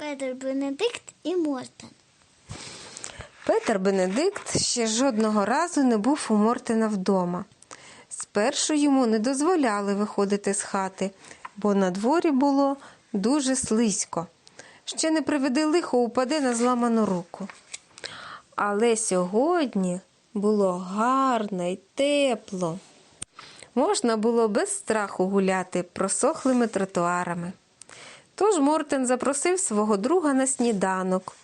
Петер Бенедикт і Мортен. Петер Бенедикт ще жодного разу не був у Мортена вдома. Спершу йому не дозволяли виходити з хати, бо на дворі було дуже слизько. Ще не приведи лихо упаде на зламану руку. Але сьогодні було гарно й тепло. Можна було без страху гуляти просохлими тротуарами. Тож Мортен запросив свого друга на сніданок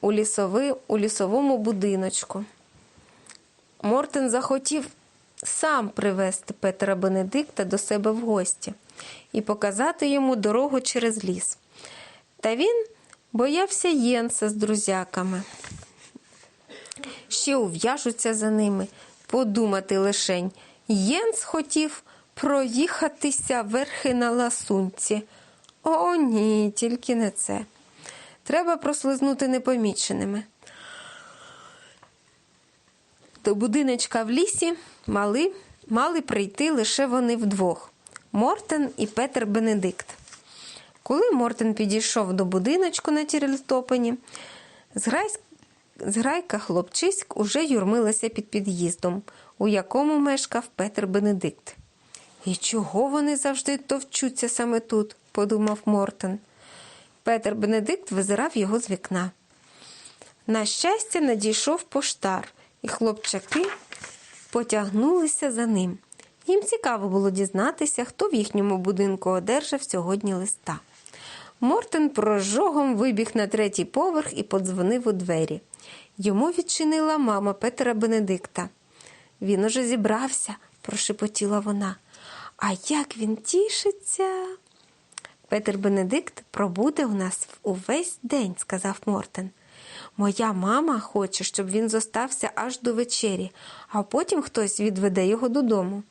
у, лісови, у лісовому будиночку. Мортен захотів сам привезти Петра Бенедикта до себе в гості і показати йому дорогу через ліс. Та він боявся Єнса з друзяками. Ще ув'яжуться за ними, подумати лишень. Єнс хотів проїхатися верхи на ласунці. О, ні, тільки не це. Треба прослизнути непоміченими. До будиночка в лісі мали, мали прийти лише вони вдвох Мортен і Петер Бенедикт. Коли Мортен підійшов до будиночку на Тірельтопені, зграйка хлопчиськ уже юрмилася під під'їздом, у якому мешкав Петер Бенедикт. І чого вони завжди товчуться саме тут? Подумав Мортен. Петер Бенедикт визирав його з вікна. На щастя, надійшов поштар, і хлопчаки потягнулися за ним. Їм цікаво було дізнатися, хто в їхньому будинку одержав сьогодні листа. Мортен прожогом вибіг на третій поверх і подзвонив у двері. Йому відчинила мама Петера Бенедикта. Він уже зібрався, прошепотіла вона. А як він тішиться. Петер Бенедикт пробуде у нас увесь день, сказав Мортен. Моя мама хоче, щоб він зостався аж до вечері, а потім хтось відведе його додому.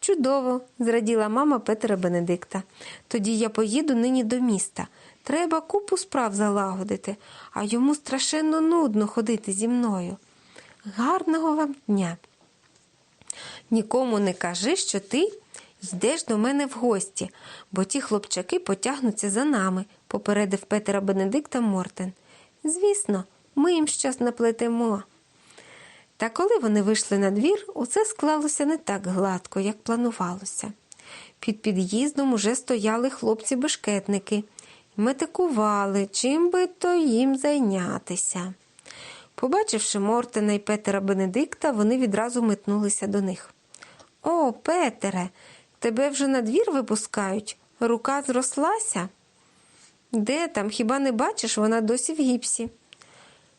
Чудово, зраділа мама Петера Бенедикта. Тоді я поїду нині до міста. Треба купу справ залагодити, а йому страшенно нудно ходити зі мною. Гарного вам дня. Нікому не кажи, що ти йдеш до мене в гості, бо ті хлопчаки потягнуться за нами, попередив Петера Бенедикта Мортен. Звісно, ми їм щас наплетемо. Та коли вони вийшли на двір, усе склалося не так гладко, як планувалося. Під під'їздом уже стояли хлопці-бешкетники метикували, чим би то їм зайнятися. Побачивши Мортена і Петера Бенедикта, вони відразу метнулися до них. О, Петере, тебе вже на двір випускають? Рука зрослася? Де там? Хіба не бачиш, вона досі в гіпсі.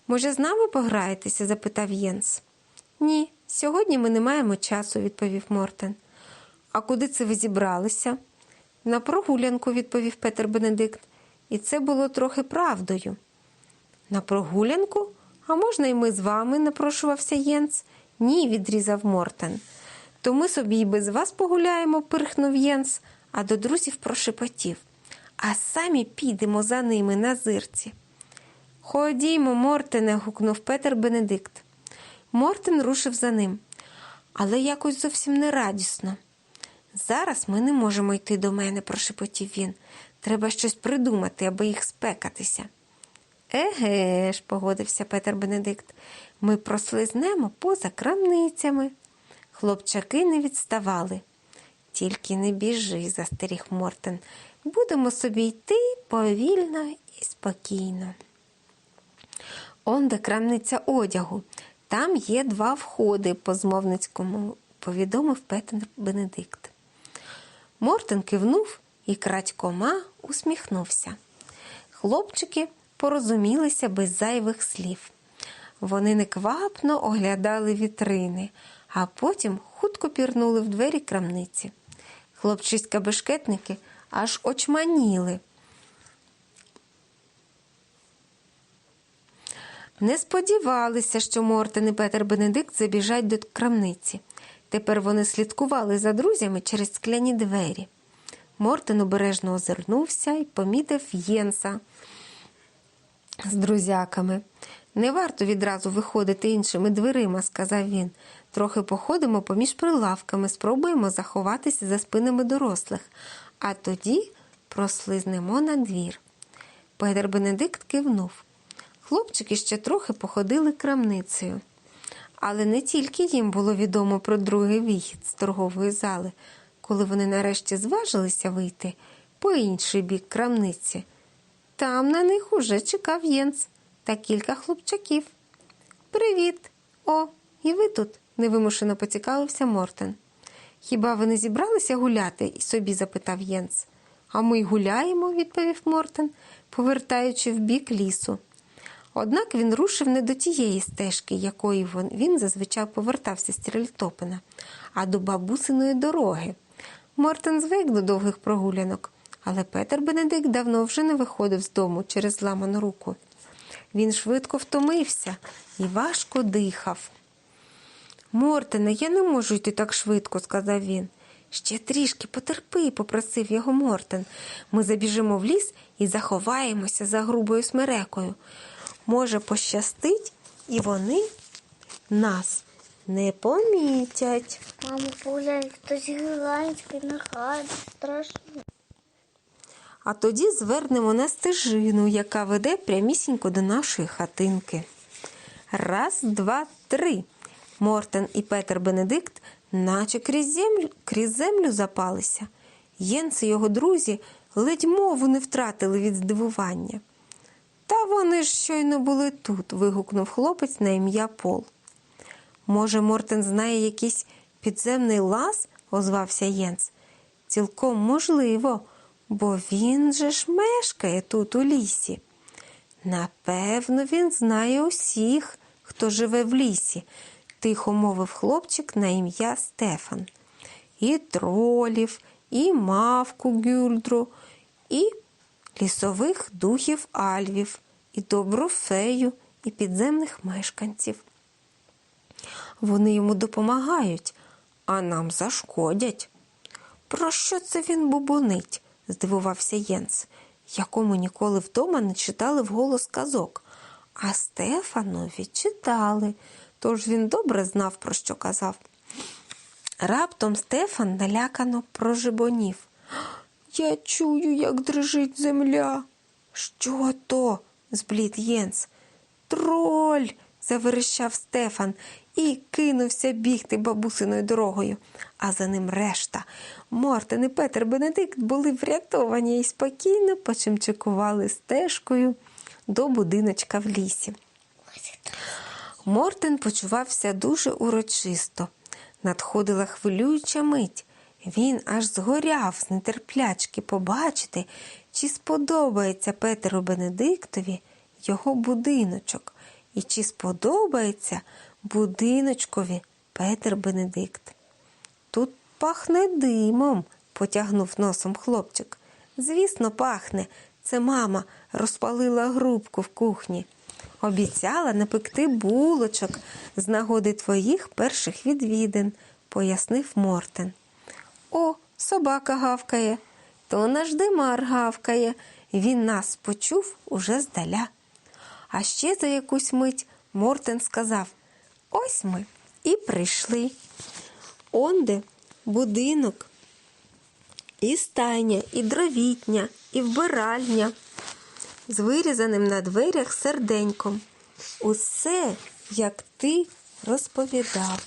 Може, з нами пограєтеся? запитав Єнс. Ні, сьогодні ми не маємо часу, відповів Мортен. А куди це ви зібралися? На прогулянку, відповів Петер Бенедикт, і це було трохи правдою. На прогулянку? А можна й ми з вами? напрошувався Єнс. Ні, відрізав Мортен. То ми собі й без вас погуляємо, пирхнув Єнс, а до друзів прошепотів. А самі підемо за ними на зирці. Ходімо, Мортене, гукнув Петер Бенедикт. Мортен рушив за ним, але якось зовсім не радісно. Зараз ми не можемо йти до мене, прошепотів він. Треба щось придумати, аби їх спекатися. Еге ж, погодився Петер Бенедикт, ми прослизнемо поза крамницями. Хлопчаки не відставали. Тільки не біжи, застеріг Мортен. Будемо собі йти повільно і спокійно. Он де крамниця одягу. Там є два входи по змовницькому, повідомив Петер Бенедикт. Мортен кивнув і крадькома усміхнувся. Хлопчики порозумілися без зайвих слів. Вони неквапно оглядали вітрини, а потім хутко пірнули в двері крамниці. Хлопчиська бешкетники аж очманіли. Не сподівалися, що Мортен і Петер Бенедикт забіжать до крамниці. Тепер вони слідкували за друзями через скляні двері. Мортен обережно озирнувся і помітив Єнса з друзяками. Не варто відразу виходити іншими дверима, сказав він. Трохи походимо поміж прилавками, спробуємо заховатися за спинами дорослих, а тоді прослизнемо на двір. Петер Бенедикт кивнув. Хлопчики ще трохи походили крамницею. Але не тільки їм було відомо про другий вихід з торгової зали, коли вони нарешті зважилися вийти по інший бік крамниці. Там на них уже чекав Єнц та кілька хлопчаків. Привіт! О, і ви тут? невимушено поцікавився Мортен. Хіба ви не зібралися гуляти? собі запитав Єнц. А ми й гуляємо, відповів Мортен, повертаючи в бік лісу. Однак він рушив не до тієї стежки, якої він, зазвичай повертався з Тірельтопена, а до бабусиної дороги. Мортен звик до довгих прогулянок, але Петер Бенедикт давно вже не виходив з дому через зламану руку. Він швидко втомився і важко дихав. Мортене, я не можу йти так швидко, сказав він. Ще трішки потерпи, попросив його Мортен. Ми забіжимо в ліс і заховаємося за грубою смерекою. Може, пощастить, і вони нас не помітять. Мамо, поглянь, хтось гігантський нахад, страшно. А тоді звернемо на стежину, яка веде прямісінько до нашої хатинки. Раз, два, три. Мортен і Петер Бенедикт, наче крізь землю, крізь землю запалися. Єнц і його друзі ледь мову не втратили від здивування. Та вони ж щойно були тут, вигукнув хлопець на ім'я Пол. Може, Мортен знає якийсь підземний лаз? озвався Єнц. Цілком можливо, бо він же ж мешкає тут у лісі. Напевно, він знає усіх, хто живе в лісі, тихо мовив хлопчик на ім'я Стефан. І тролів, і мавку Гюльдру, і лісових духів альвів, і добру фею, і підземних мешканців. Вони йому допомагають, а нам зашкодять. Про що це він бубонить? Здивувався Єнс, якому ніколи вдома не читали вголос казок. А Стефанові читали, тож він добре знав, про що казав. Раптом Стефан налякано прожибонів. Я чую, як дрижить земля. Що то? зблід Єнс. Троль. заверещав Стефан і кинувся бігти бабусиною дорогою. А за ним решта. Мортен і Петер Бенедикт були врятовані і спокійно почимчикували стежкою до будиночка в лісі. Мортен почувався дуже урочисто. Надходила хвилююча мить. Він аж згоряв з нетерплячки побачити, чи сподобається Петеру Бенедиктові його будиночок, і чи сподобається будиночкові Петер Бенедикт. Тут пахне димом, потягнув носом хлопчик. Звісно, пахне. Це мама розпалила грубку в кухні. Обіцяла напекти булочок з нагоди твоїх перших відвідин, пояснив Мортен. О, собака гавкає, то наш димар гавкає. Він нас почув уже здаля. А ще за якусь мить Мортен сказав Ось ми і прийшли. Онде будинок, і стайня, і дровітня, і вбиральня з вирізаним на дверях серденьком. Усе, як ти розповідав.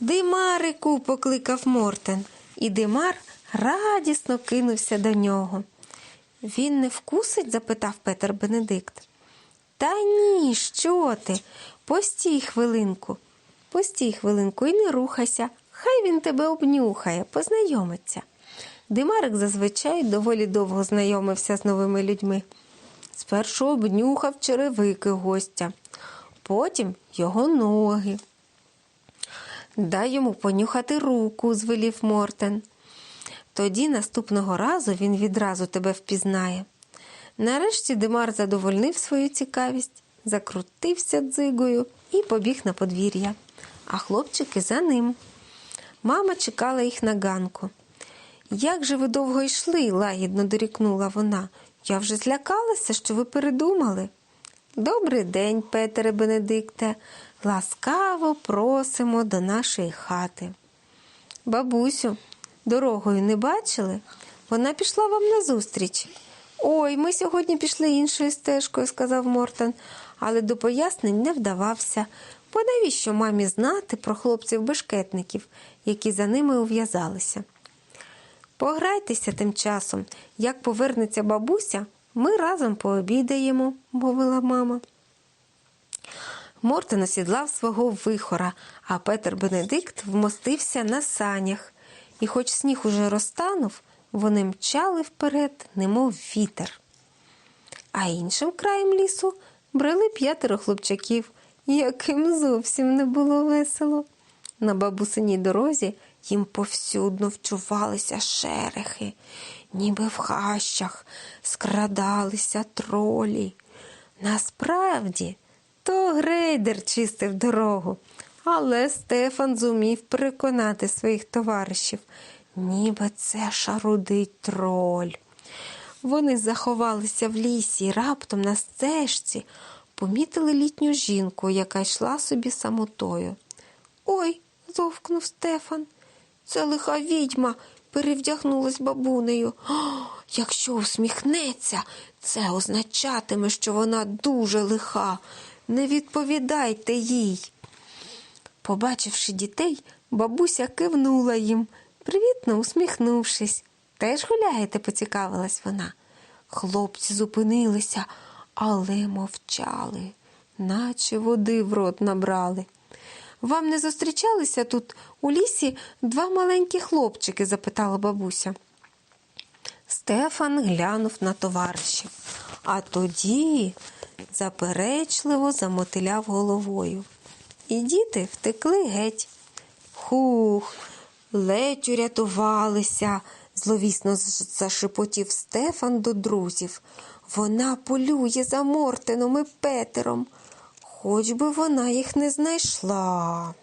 Димарику, покликав Мортен, і Димар радісно кинувся до нього. Він не вкусить? запитав Петер Бенедикт. Та ні, що ти? Постій хвилинку, постій хвилинку і не рухайся. Хай він тебе обнюхає, познайомиться. Димарик зазвичай доволі довго знайомився з новими людьми. Спершу обнюхав черевики гостя, потім його ноги. Дай йому понюхати руку, звелів Мортен. Тоді наступного разу він відразу тебе впізнає. Нарешті Димар задовольнив свою цікавість, закрутився дзигою і побіг на подвір'я, а хлопчики за ним. Мама чекала їх на ганку. Як же ви довго йшли? лагідно дорікнула вона. Я вже злякалася, що ви передумали. Добрий день, Петере Бенедикте. Ласкаво просимо до нашої хати. Бабусю, дорогою не бачили? Вона пішла вам назустріч. Ой, ми сьогодні пішли іншою стежкою, сказав Мортен, але до пояснень не вдавався. Бо навіщо мамі знати про хлопців-бешкетників, які за ними ув'язалися? Пограйтеся тим часом. Як повернеться бабуся, ми разом пообідаємо, мовила мама. Мортен осідлав свого вихора, а Петер Бенедикт вмостився на санях. І хоч сніг уже розтанув, вони мчали вперед, немов вітер. А іншим краєм лісу брели п'ятеро хлопчаків, яким зовсім не було весело. На бабусиній дорозі їм повсюдно вчувалися шерехи, ніби в хащах скрадалися тролі. Насправді, то грейдер чистив дорогу, але Стефан зумів переконати своїх товаришів, ніби це шарудить троль. Вони заховалися в лісі і раптом на стежці помітили літню жінку, яка йшла собі самотою. Ой, зовкнув Стефан. Це лиха відьма перевдягнулась бабунею. О, якщо усміхнеться, це означатиме, що вона дуже лиха. Не відповідайте їй. Побачивши дітей, бабуся кивнула їм, привітно усміхнувшись. Теж гуляєте, поцікавилась вона. Хлопці зупинилися, але мовчали, наче води в рот набрали. Вам не зустрічалися тут у лісі два маленькі хлопчики? запитала бабуся. Стефан глянув на товаришів, а тоді заперечливо замотиляв головою. І діти втекли геть. Хух, ледь урятувалися, зловісно зашепотів Стефан до друзів. Вона полює за Мортеном і Петером, хоч би вона їх не знайшла.